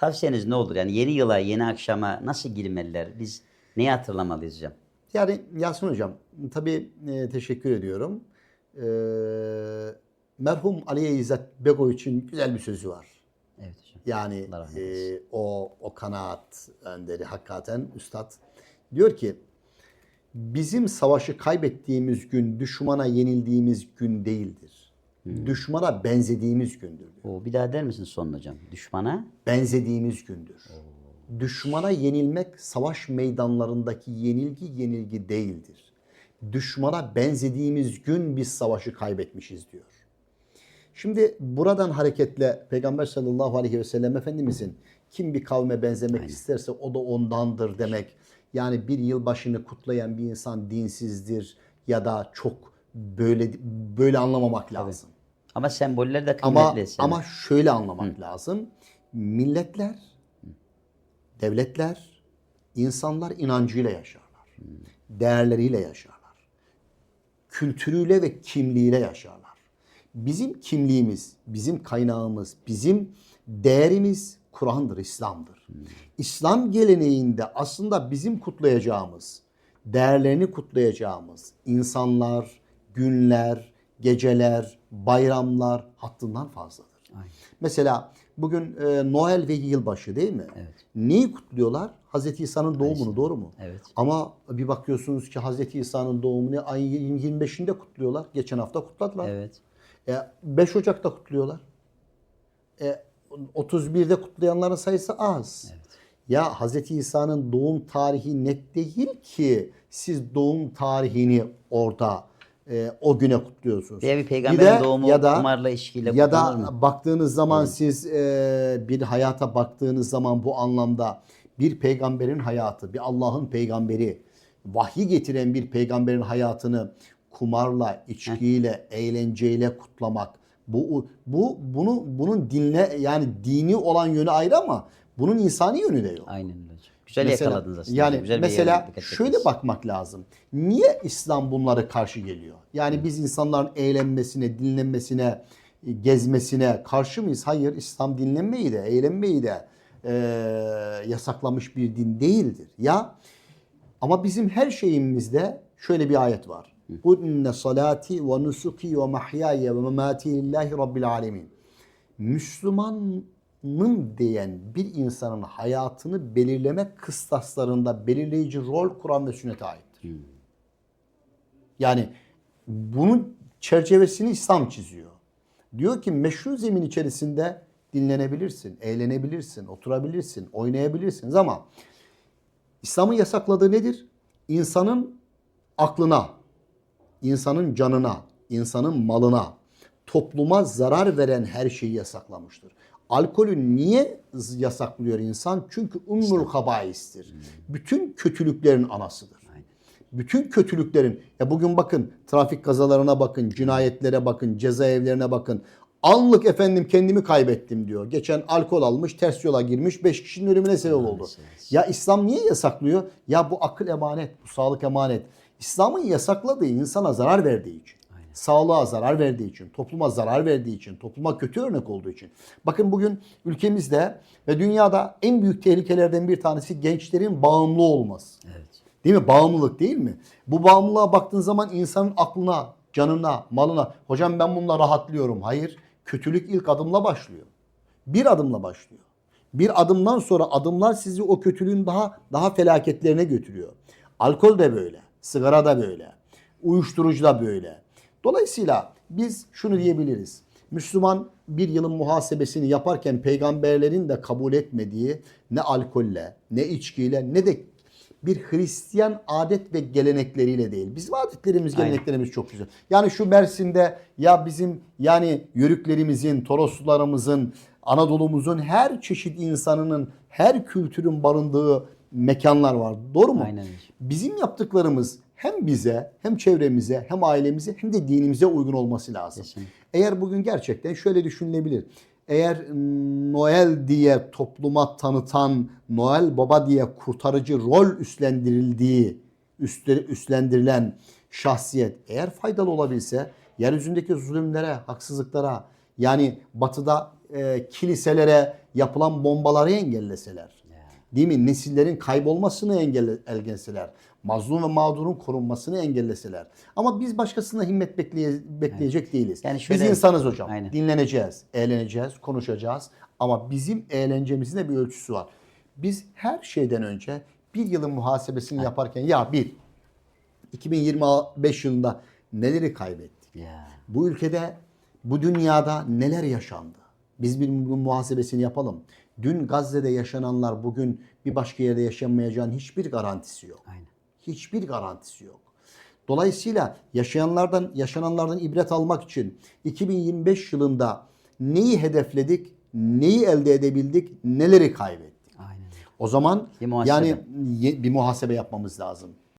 Tavsiyeniz ne olur? Yani yeni yıla, yeni akşama nasıl girmeliler? Biz neyi hatırlamalıyız hocam? Yani Yasin Hocam tabii e, teşekkür ediyorum. E, merhum Aliye İzzet Begoviç'in güzel bir sözü var. Evet hocam. Yani e, o o kanaat önderi hakikaten üstad diyor ki bizim savaşı kaybettiğimiz gün düşmana yenildiğimiz gün değildir. Hmm. Düşmana benzediğimiz gündür. Oo, bir daha der misin son hocam? Düşmana Benzediğimiz gündür. Düşmana yenilmek savaş meydanlarındaki yenilgi yenilgi değildir. Düşmana benzediğimiz gün biz savaşı kaybetmişiz diyor. Şimdi buradan hareketle Peygamber sallallahu aleyhi ve sellem Efendimizin kim bir kavme benzemek isterse o da ondandır demek. Yani bir yılbaşını kutlayan bir insan dinsizdir ya da çok böyle böyle anlamamak lazım. ama semboller de Ama kıymetli. Sem- ama şöyle anlamak lazım. Milletler, devletler, insanlar inancıyla yaşarlar. Değerleriyle yaşarlar. Kültürüyle ve kimliğiyle yaşarlar. Bizim kimliğimiz, bizim kaynağımız, bizim değerimiz Kur'an'dır, İslam'dır. İslam geleneğinde aslında bizim kutlayacağımız, değerlerini kutlayacağımız insanlar, günler, geceler, bayramlar hattından fazladır. Aynen. Mesela bugün e, Noel ve yılbaşı değil mi? Evet. Neyi kutluyorlar? Hazreti İsa'nın doğumunu doğru mu? Evet. Ama bir bakıyorsunuz ki Hazreti İsa'nın doğumunu ayın 25'inde kutluyorlar. Geçen hafta kutladılar. Evet. E, 5 Ocak'ta kutluyorlar. E, 31'de kutlayanların sayısı az. Ya Hazreti İsa'nın doğum tarihi net değil ki siz doğum tarihini orada e, o güne kutluyorsunuz. Veya bir peygamberin de- doğumu ya da, kumarla ilişkiyle ya da mı? baktığınız zaman siz e, bir hayata baktığınız zaman bu anlamda bir peygamberin hayatı, bir Allah'ın peygamberi, vahyi getiren bir peygamberin hayatını kumarla, içkiyle, eğlenceyle kutlamak bu bu bunu bunun dinle yani dini olan yönü ayrı ama bunun insani yönü de yok. Aynen öyle hocam. Güzel Mesela- yakaladınız aslında. Yani Güzel mesela şöyle bakmak lazım. Niye İslam bunları karşı geliyor? Yani biz insanların eğlenmesine, dinlenmesine, e, gezmesine karşı mıyız? Hayır. İslam dinlenmeyi de, eğlenmeyi de e, yasaklamış bir din değildir. Ya ama bizim her şeyimizde şöyle bir ayet var. Kul inne salati ve nusuki ve mahyaya ve memati lillahi rabbil alemin. Müslümanın diyen bir insanın hayatını belirleme kıstaslarında belirleyici rol Kur'an ve sünnete aittir. Yani bunun çerçevesini İslam çiziyor. Diyor ki meşru zemin içerisinde dinlenebilirsin, eğlenebilirsin, oturabilirsin, oynayabilirsiniz ama İslam'ın yasakladığı nedir? İnsanın aklına, insanın canına, insanın malına, topluma zarar veren her şeyi yasaklamıştır. Alkolü niye yasaklıyor insan? Çünkü ummul habaistir. Bütün kötülüklerin anasıdır. Bütün kötülüklerin, ya bugün bakın trafik kazalarına bakın, cinayetlere bakın, cezaevlerine bakın. Anlık efendim kendimi kaybettim diyor. Geçen alkol almış, ters yola girmiş, 5 kişinin ölümüne sebep oldu. Ya İslam niye yasaklıyor? Ya bu akıl emanet, bu sağlık emanet. İslam'ın yasakladığı insana zarar verdiği için. Sağlığa zarar verdiği için, topluma zarar verdiği için, topluma kötü örnek olduğu için. Bakın bugün ülkemizde ve dünyada en büyük tehlikelerden bir tanesi gençlerin bağımlı olması. Evet. Değil mi? Bağımlılık değil mi? Bu bağımlılığa baktığın zaman insanın aklına, canına, malına hocam ben bununla rahatlıyorum. Hayır. Kötülük ilk adımla başlıyor. Bir adımla başlıyor. Bir adımdan sonra adımlar sizi o kötülüğün daha daha felaketlerine götürüyor. Alkol de böyle, sigara da böyle, uyuşturucu da böyle. Dolayısıyla biz şunu diyebiliriz. Müslüman bir yılın muhasebesini yaparken peygamberlerin de kabul etmediği ne alkolle, ne içkiyle, ne de bir Hristiyan adet ve gelenekleriyle değil. Bizim adetlerimiz, Aynen. geleneklerimiz çok güzel. Yani şu Mersin'de ya bizim yani yörüklerimizin, Toroslularımızın, Anadolu'muzun her çeşit insanının, her kültürün barındığı mekanlar var. Doğru mu? Aynen. Bizim yaptıklarımız hem bize, hem çevremize, hem ailemize, hem de dinimize uygun olması lazım. Kesinlikle. Eğer bugün gerçekten şöyle düşünülebilir. Eğer Noel diye topluma tanıtan, Noel Baba diye kurtarıcı rol üstlendirildiği, üstlendirilen şahsiyet eğer faydalı olabilse, yeryüzündeki zulümlere, haksızlıklara, yani batıda e, kiliselere yapılan bombaları engelleseler. Değil mi? Nesillerin kaybolmasını engelle, engelleseler. Mazlum ve mağdurun korunmasını engelleseler. Ama biz başkasına himmet bekleye, bekleyecek değiliz. Yani şöyle- biz insanız hocam. Aynen. Dinleneceğiz, eğleneceğiz, konuşacağız. Ama bizim eğlencemizin de bir ölçüsü var. Biz her şeyden önce bir yılın muhasebesini yaparken ya bir 2025 yılında neleri kaybettik? Ya. Bu ülkede, bu dünyada neler yaşandı? Biz bir bunun muhasebesini yapalım. Dün Gazze'de yaşananlar bugün bir başka yerde yaşanmayacağının hiçbir garantisi yok. Aynen. Hiçbir garantisi yok. Dolayısıyla yaşayanlardan yaşananlardan ibret almak için 2025 yılında neyi hedefledik, neyi elde edebildik, neleri kaybettik? Aynen. O zaman Bir yani bir muhasebe yapmamız lazım.